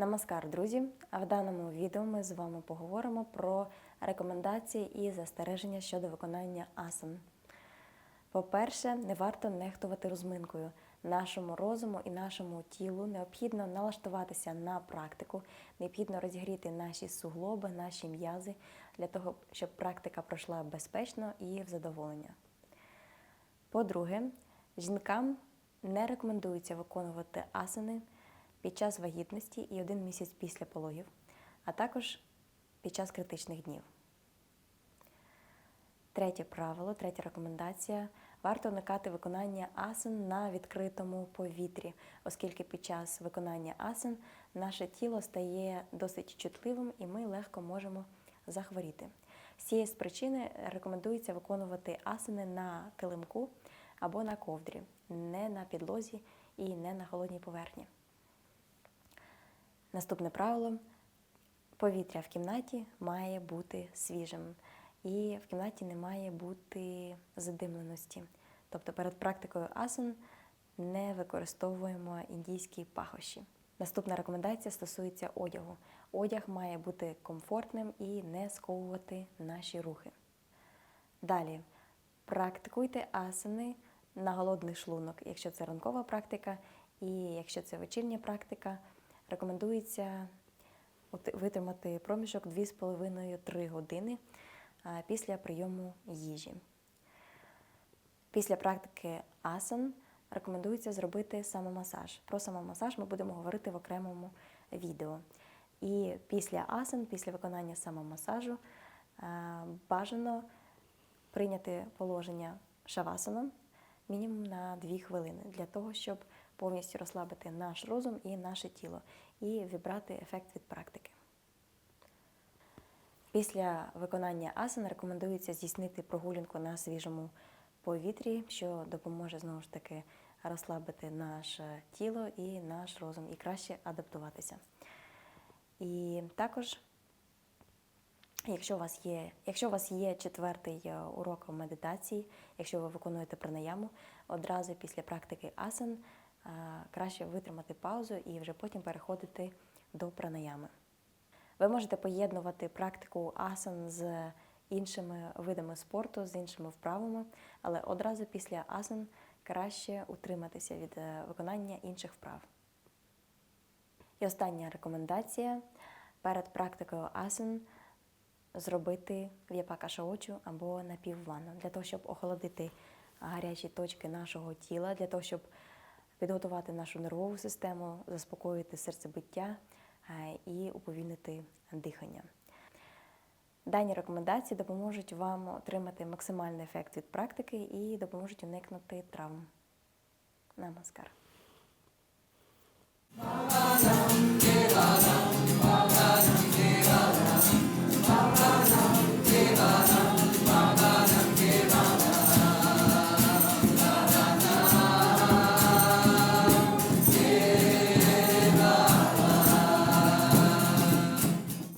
Намаскар, друзі! А в даному відео ми з вами поговоримо про рекомендації і застереження щодо виконання асан. По-перше, не варто нехтувати розминкою. Нашому розуму і нашому тілу необхідно налаштуватися на практику, необхідно розігріти наші суглоби, наші м'язи для того, щоб практика пройшла безпечно і в задоволення. По-друге, жінкам не рекомендується виконувати асани під час вагітності і один місяць після пологів, а також під час критичних днів. Третє правило, третя рекомендація. Варто уникати виконання асан на відкритому повітрі, оскільки під час виконання асан наше тіло стає досить чутливим і ми легко можемо захворіти. З цієї з причини рекомендується виконувати асани на килимку або на ковдрі, не на підлозі і не на холодній поверхні. Наступне правило: повітря в кімнаті має бути свіжим, і в кімнаті не має бути задимленості. Тобто перед практикою асан не використовуємо індійські пахощі. Наступна рекомендація стосується одягу. Одяг має бути комфортним і не сковувати наші рухи. Далі практикуйте асани на голодний шлунок, якщо це ранкова практика, і якщо це вечірня практика рекомендується витримати проміжок 2,5-3 години після прийому їжі. Після практики асан рекомендується зробити самомасаж. Про самомасаж ми будемо говорити в окремому відео. І після асан, після виконання самомасажу, бажано прийняти положення шавасаном мінімум на 2 хвилини для того, щоб повністю розслабити наш розум і наше тіло, і вібрати ефект від практики. Після виконання асан рекомендується здійснити прогулянку на свіжому повітрі, що допоможе знову ж таки розслабити наше тіло і наш розум, і краще адаптуватися. І також, якщо у вас є якщо у вас є четвертий е, урок медитації, якщо ви виконуєте пранаяму, одразу після практики асан краще витримати паузу і вже потім переходити до пранаями. Ви можете поєднувати практику асан з іншими видами спорту, з іншими вправами, але одразу після асан краще утриматися від е, виконання інших вправ. І остання рекомендація перед практикою асан зробити в'япака шаочу або напівванну, для того, щоб охолодити гарячі точки нашого тіла, для того, щоб підготувати нашу нервову систему, заспокоїти серцебиття е, і уповільнити дихання. Дані рекомендації допоможуть вам отримати максимальний ефект від практики і допоможуть уникнути травм. Намаскар.